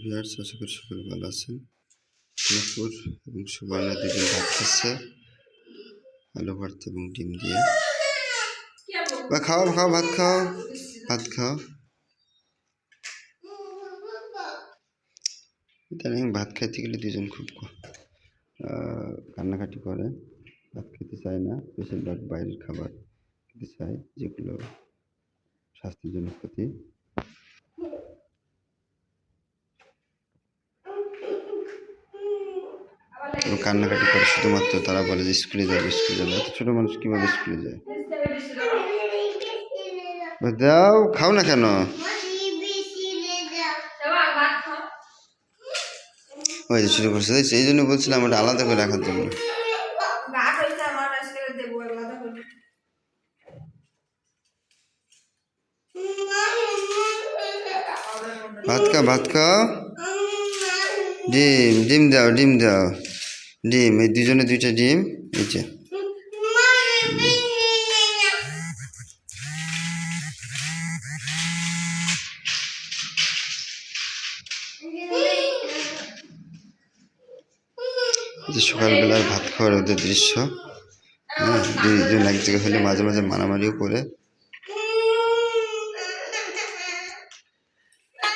বিহার আশা করি সকলে ভালো আছেন। নুপুর এবং সুবর্ণা দুজন ভাত খাচ্ছে আলু ভর্তা এবং ডিম দিয়ে। বা খাও খাও, ভাত খাও ভাত খাও। ইদানিং ভাত খাইতে গেলে দুজন খুব কান্নাকাটি করে। ভাত খেতে চায় না, বেশিরভাগ বাইরের খাবার খেতে চায়, যেগুলো স্বাস্থ্যের জন্য ক্ষতি। এবং কান্নাকাটি করে, শুধুমাত্র তারা বলে যে, স্কুলে যাবে স্কুলে যাবে এত ছোটো মানুষ কীভাবে স্কুলে যায়? দাও, খাও না কেন? ওই যে শুরু করছে এই জন্য বলছিলাম ওটা আলাদা করে রাখার জন্য। ভাত খাও ভাত খাও ডিম ডিম দাও ডিম দাও। ডিম, এই দুজনে দুইটা ডিম, এই যে। সকালবেলার ভাত খাওয়ার ওদের দৃশ্য। হ্যাঁ দুইজন এক জায়গায় হলে মাঝে মাঝে মারামারিও করে।